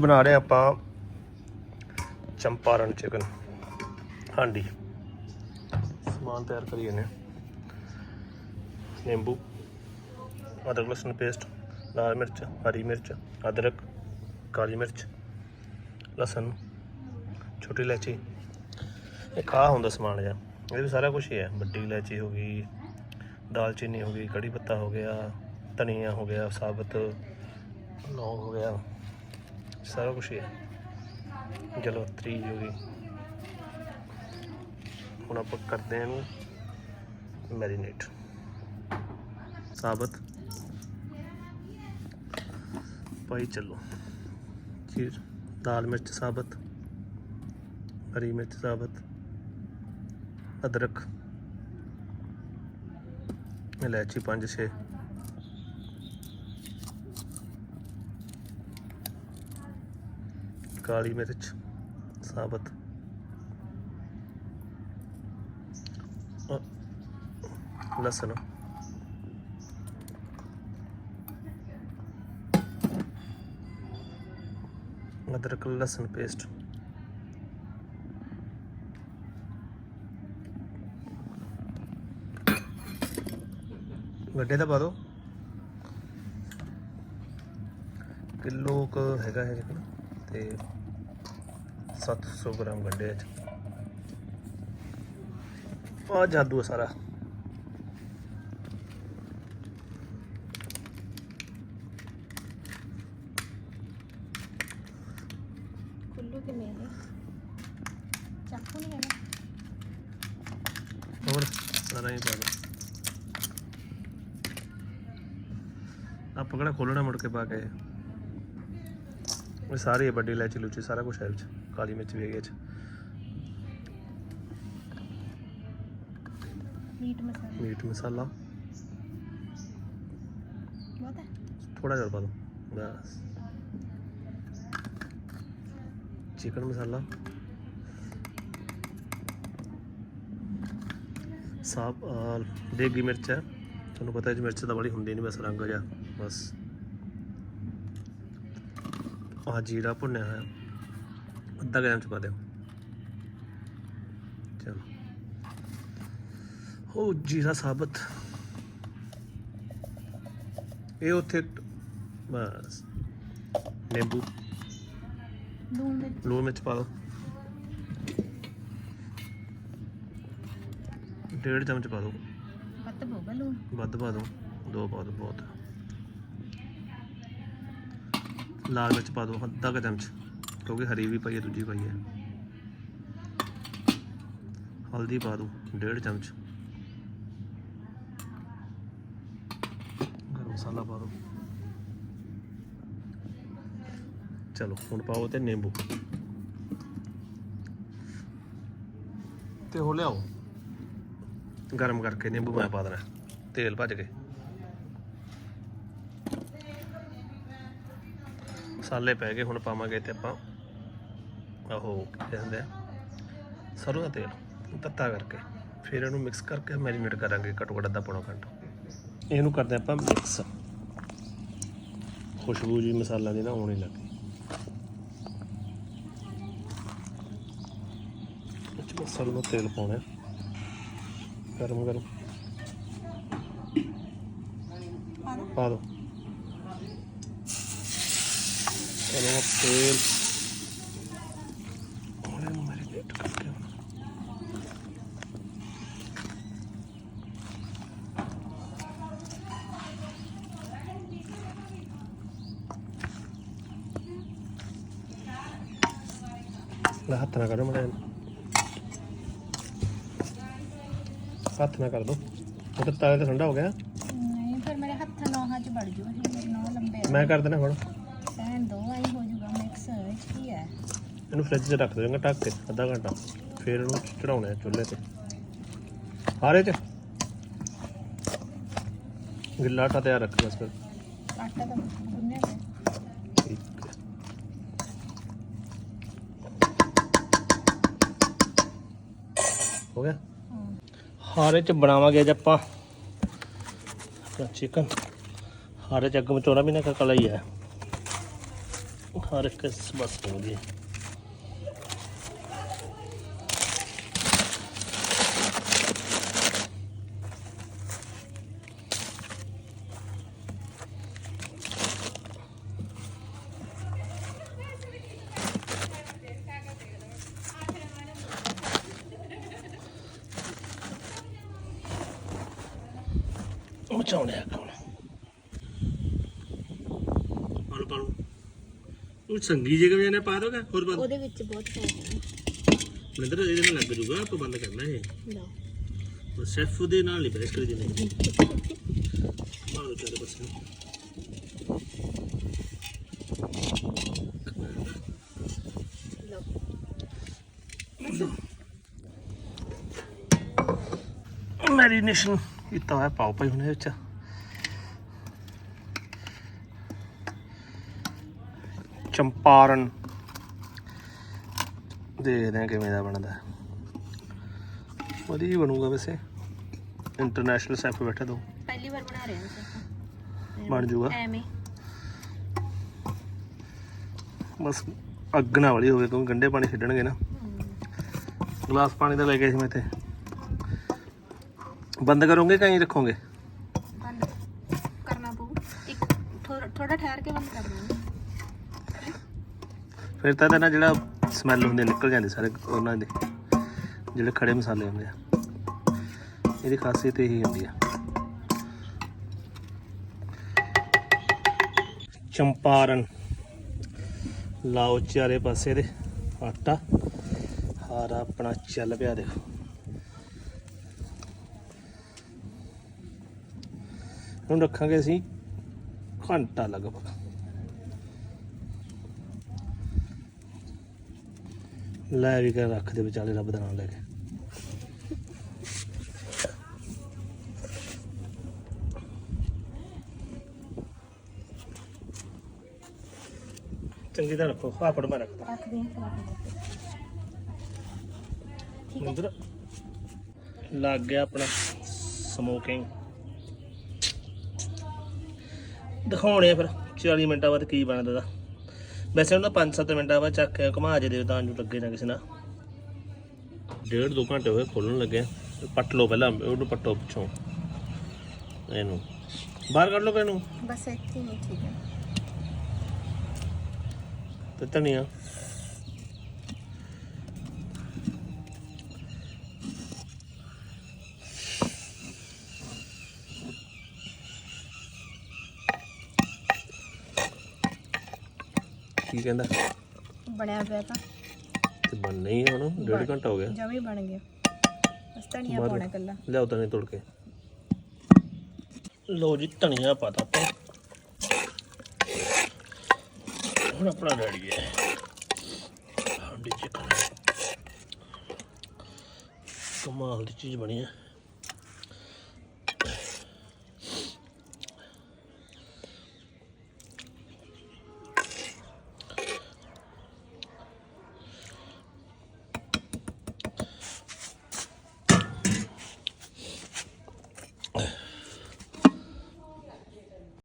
ਬਣਾ ਰਹੇ ਆਪਾਂ ਚੰਪਾਰਨ ਚਿਕਨ ਹਾਂਡੀ। ਸਮਾਨ ਤਿਆਰ ਕਰੀ ਨੇ ਨਿੰਬੂ, ਅਦਰਕ, ਲਸਣ ਪੇਸਟ ਲਾਲ ਮਿਰਚ, ਹਰੀ ਮਿਰਚ, ਅਦਰਕ, ਕਾਲੀ ਮਿਰਚ, ਲਸਣ, ਛੋਟੀ ਇਲਾਇਚੀ। ਇਹ ਖਾ ਹੁੰਦਾ ਸਮਾਨ ਜਿਹਾ। ਇਹ ਵੀ ਸਾਰਾ ਕੁਝ ਹੀ ਹੈ। ਵੱਡੀ ਇਲਾਇਚੀ ਹੋ ਗਈ, ਦਾਲਚੀਨੀ ਹੋ ਗਈ ਕੜੀ ਪੱਤਾ ਹੋ ਗਿਆ, ਧਨੀਆ ਹੋ ਗਿਆ, ਸਾਬਤ, ਲੌਂਗ ਹੋ ਗਿਆ। ਸਾਰਾ ਕੁਝ ਹੀ ਹੈ। ਜਲਵਤਰੀ ਹੋ ਗਈ। ਹੁਣ ਆਪਾਂ ਕਰਦੇ ਹਾਂ ਇਹਨੂੰ ਮੈਰੀਨੇਟ ਸਾਬਤ। ਪਾਈ ਚੱਲੋ। ਚੀਰ, ਦਾਲ, ਮਿਰਚ ਸਾਬਤ। ਹਰੀ ਮਿਰਚ ਸਾਬਤ। ਅਦਰਕ। ਇਲਾਇਚੀ 5 6 ਕਾਲੀ ਮਿਰਚ, ਸਾਬਤ। ਲਸਣ। ਅਦਰਕ, ਲਸਣ ਪੇਸਟ ਵੱਡੇ ਦਾ ਪਾ ਦਿਓ ਕਿਲੋ ਕ ਹੈਗਾ ਹੈ ਜਿਕਣਾ ਤੇ 700 ਗ੍ਰਾਮ ਗੰਡੇ ਚ। ਆ ਜਾਦੂ ਸਾਰਾ। ਕਿਵੇਂ ਹੈ ਚਾਕੂ ਨਹੀਂ ਹੈਗਾ। ਹੋਰ ਸਾਰਾ ਹੀ ਪਾ ਦੋ। ਖੋਲਣਾ ਮੁੜ ਕੇ ਪਾ ਕੇ। ਇਹ ਸਾਰੀ ਵੱਡੀ ਇਲਾਇਚੀ ਲੂਚੀ ਸਾਰਾ ਕੁਝ ਹੈ ਵਿੱਚ ਕਾਲੀ ਮਿਰਚ ਵੀ ਹੈਗੀ ਇਹ ਚ। ਮੀਟ ਮਸਾਲਾ। ਮੀਟ ਮਸਾਲਾ। ਬਹੁਤ ਹੈ। ਥੋੜਾ ਜਿਹਾ ਪਾ ਦੋ। ਬਸ। ਚਿਕਨ ਮਸਾਲਾ। ਸਾਬ ਅਹ, ਦੇਗੀ ਮਿਰਚ ਹੈ। ਤੁਹਾਨੂੰ ਪਤਾ ਹੈ ਜੀ ਮਿਰਚ ਤਾਂ ਬੜੀ ਹੁੰਦੀ ਨਹੀਂ ਬਸ ਰੰਗ ਜਿਹਾ। ਬਸ। ਆਹ ਜੀਰਾ ਭੁੰਨਿਆ ਹੋਇਆ। ਅੱਧਾ ਗ੍ਰਾਮ ਚ ਪਾ ਦਿਓ। ਚਲੋ। ਉਹ ਜੀਰਾ ਸਾਬਤ। ਇਹ ਉੱਥੇ ਬਸ। ਨਿੰਬੂ। ਲੂਣ ਮਿਰਚ। ਲੂਣ ਮਿਰਚ ਪਾ ਦਿਓ। ਡੇਢ ਚਮਚ ਪਾ ਦਿਓ। ਵੱਧ ਪਊਗਾ ਲੂਣ। ਵੱਧ ਪਾ ਦਿਓ। ਦੋ ਪਾ ਦਿਓ ਬਹੁਤ। ਲਾਲ ਮਿਰਚ ਪਾ ਦਿਓ ਅੱਧਾ ਕੁ ਚਮਚ। ਕਿਉਂਕਿ ਹਰੀ ਵੀ ਪਾਈ ਹੈ, ਦੂਜੀ ਪਾਈ ਹੈ। ਹਲਦੀ ਪਾ ਦਿਓ ਡੇਢ ਚਮਚ। ਗਰਮ ਮਸਾਲਾ ਪਾ ਦਿਓ ਚਲੋ, ਹੁਣ ਪਾਓ ਤੇ ਨਿੰਬੂ। ਤੇ ਹੋ ਲਿਆਓ। ਗਰਮ ਕਰਕੇ ਨਿੰਬੂ ਮੈਂ ਪਾ ਦੇਣਾ। ਤੇਲ ਭੱਜ ਕੇ। ਮਸਾਲੇ ਪੈ ਗਏ, ਹੁਣ ਪਾਵਾਂਗੇ ਤੇ ਆਪਾਂ ਆਹੋ ਕਹਿੰਦੇ ਆ, ਸਰੋਂ ਦਾ ਤੇਲ ਤੱਤਾ ਕਰਕੇ, ਫਿਰ ਇਹਨੂੰ ਮਿਕਸ ਕਰਕੇ ਮੈਰੀਨੇਟ ਕਰਾਂਗੇ ਘੱਟੋ ਘੱਟ ਅੱਧਾ ਪੌਣਾ ਘੰਟਾ। ਇਹਨੂੰ ਕਰਦੇ ਆਪਾਂ ਮਿਕਸ ਖੁਸ਼ਬੂ ਜੀ ਮਸਾਲਾ ਦੀ ਨਾ ਆਉਣੀ ਲੱਗੀ ਵਿੱਚ ਬਸ ਸਰੋਂ ਦਾ ਤੇਲ ਪਾਉਣਾ ਗਰਮ ਗਰਮ। ਪਾ ਦੋ। ਚਲੋ ਤੇਲ ਹੱਥ ਨਾ ਕਰੋ ਮੜਾ ਹੱਥ ਨਾ ਕਰ ਦੋ। ਉਹ ਤਾਂ ਤਾਲੇ ਤੇ ਠੰਡਾ ਹੋ ਗਿਆ। ਨਹੀਂ ਫਿਰ ਮੇਰੇ ਹੱਥ ਨੌਹਾਂ ਚ ਵੜ ਜੀ ਮੇਰੇ ਨੌ ਲੰਬੇ ਆ। ਮੈਂ ਕਰ ਦੇਣਾ ਹੁਣ। ਸੈਨ ਦੋ ਆਈ ਹੋ ਜੂਗਾ ਮਿਕਸ ਵਿੱਚ ਕੀ ਹੈ? ਇਹਨੂੰ ਫ੍ਰਿਜ 'ਚ ਰੱਖ ਦੇਵਾਂਗੇ ਢੱਕ ਕੇ ਅੱਧਾ ਘੰਟਾ। ਫਿਰ ਇਹਨੂੰ ਚੜਾਉਣਾ ਹੈ ਚੁੱਲ੍ਹੇ ਤੇ। ਹਾਰੇ 'ਚ ਗਿੱਲਾ ਆਟਾ ਤਿਆਰ ਰੱਖ ਬਸ ਫਿਰ। ਆਟਾ ਤਾਂ ਗੁੰਨਿਆ ਪਿਆ ਠੀਕ ਹੈ। ਹੋ ਗਿਆ? ਹਾਰੇ 'ਚ ਬਣਾਵਾਂਗੇ ਅੱਜ ਆਪਾਂ ਆਪਣਾ ਚਿਕਨ ਹਾਰੇ 'ਚ ਅੱਗ ਮਚੋਣਾ ਵੀ ਨਾ ਕਲਾ ਹੀ ਹੈ। ਹਰ ਇੱਕ ਬਸ ਹੋਊਗੀ ਮਚਾਉਣੇ ਆ ਕੋਣ ਪਾਲੋ ਪਾਲੋ। ਉਹ ਸੰਗੀ ਜਗ੍ਹਾ ਵੀ ਇਹਨੇ ਪਾ ਦੋਗਾ? ਹੋਰ ਪਾ ਉਹਦੇ ਵਿੱਚ ਬਹੁਤ ਹੈ। ਮਨਿੰਦਰ ਇਹਦੇ ਨਾਲ ਲੱਗ ਜੂਗਾ ਆਪਾਂ ਬੰਦ ਕਰਨਾ ਇਹ। ਲਓ। ਉਹ ਸ਼ੈਫ ਦੇ ਨਾਲ ਨਹੀਂ ਪ੍ਰੈਸ ਕਰੀ ਦੇਣੀ ਮਾਰੋ ਚਾਰੇ ਪਾਸੇ। ਲਓ ਮੈਰੀਨੇਸ਼ਨ ਕੀਤਾ ਹੋਇਆ ਪਾਓ ਭਾਈ ਹੁਣੇ ਵਿੱਚ ਚੰਪਾਰਨ ਦੇਖਦੇ ਹਾਂ ਕਿਵੇਂ ਦਾ ਬਣਦਾ। ਵਧੀਆ ਹੀ ਬਣੂਗਾ ਵੈਸੇ ਇੰਟਰਨੈਸ਼ਨਲ ਸ਼ੈਫ ਬੈਠੇ ਦੋ ਪਹਿਲੀ ਵਾਰ ਬਣਾ ਰਹੇ ਹਾਂ ਅਸੀਂ ਬਣ ਜਾਊਗਾ। ਐਵੇਂ ਬਸ ਅੱਗ ਨਾ ਵਾਲੀ ਹੋਵੇ ਕਿਉਂਕਿ ਗੰਡੇ ਪਾਣੀ ਛੱਡਣਗੇ ਨਾ ਗਲਾਸ ਪਾਣੀ ਦਾ ਲੈ ਕੇ ਸੀ ਮੈਂ ਇੱਥੇ ਬੰਦ ਕਰੋਗੇ ਕਹੀਂ ਰੱਖੋਗੇ? ਬੰਦ ਕਰਨਾ ਪਊ। ਇੱਕ ਥੋੜਾ ਥੋੜਾ ਠਹਿਰ ਕੇ ਬੰਦ ਕਰ ਦੇਣਾ ਫਿਰ ਤਾਂ ਇਹਦਾ ਨਾ ਜਿਹੜਾ ਸਮੈਲ ਹੁੰਦੀ ਆ, ਨਿਕਲ ਜਾਂਦੀ ਸਾਰੇ ਉਹਨਾਂ ਦੇ ਜਿਹੜੇ ਖੜੇ ਮਸਾਲੇ ਹੁੰਦੇ ਆ। ਇਹਦੀ ਖਾਸੀਅਤ ਇਹੀ ਹੁੰਦੀ ਆ। ਚੰਪਾਰਨ। ਲਾਓ ਚਾਰੇ ਪਾਸੇ ਦੇ ਆਟਾ। ਹਾਰਾ ਆਪਣਾ ਚੱਲ ਪਿਆ ਦੇਖੋ। ਹੁਣ ਰੱਖਾਂਗੇ ਅਸੀਂ ਘੰਟਾ ਲਗਭਗ। ਲੈ ਵੀ ਕਰ ਰੱਖ ਦੇ ਵਿਚਾਲੇ ਰੱਬ ਦਾ ਨਾਮ ਲੈ ਕੇ। ਚੰਗੀ ਤਰ੍ਹਾਂ ਰੱਖੋ ਪਾਪੜ ਮੈਂ ਰੱਖਦਾ। ਠੀਕ ਹੈ। ਲੱਗ ਗਿਆ ਆਪਣਾ ਸਮੋਕਿੰਗ ਦਿਖਾਉਣੇ ਆ ਫਿਰ 40 ਮਿੰਟਾਂ ਬਾਅਦ ਕੀ ਬਣਦਾ ਦਾ ਵੈਸੇ ਉਹਨਾਂ 5-7 ਮਿੰਟਾਂ ਬਾਅਦ ਚੱਕ ਕੇ ਘੁਮਾ ਜੇ ਦੇ ਤਾਂ ਨੂੰ ਲੱਗੇ ਨਾ ਕਿਸੇ ਨਾਲ। ਡੇਢ ਦੋ ਘੰਟੇ ਹੋਏ ਖੋਲਣ ਲੱਗੇ। ਪੱਟ ਲਓ ਪਹਿਲਾਂ ਉਹਨੂੰ ਪੱਟੋ ਪਿੱਛੋਂ। ਇਹਨੂੰ। ਬਾਹਰ ਕੱਢ ਲਓ ਕਿ ਇਹਨੂੰ। ਬਸ ਇੱਥੇ ਹੀ ਠੀਕ ਹੈ ਤੇ ਧਨੀਆ ਕੀ ਕਹਿੰਦਾ? ਬਣਿਆ ਪਿਆ ਤਾਂ। ਤੇ ਬਣ ਨਹੀਂ ਹੁਣ ਡੇਢ ਘੰਟਾ ਹੋ ਗਿਆ। ਜਮੀ ਬਣ ਗਿਆ। ਬਸ ਧਨੀਆ ਪਾਉਣਾ ਕੱਲਾ ਲਿਆਓ ਤਨੇ ਤੋੜ ਕੇ। ਲੋ ਜੀ ਧਨੀਆ ਪਾਤਾ ਆਪਾਂ। ਹੁਣ ਆਪਣਾ ਰੈਡੀ ਹੈ। ਹਾਂਡੀ ਚਿਕਨ ਕਮਾਲ ਦੀ ਚੀਜ਼ ਬਣੀ ਹੈ।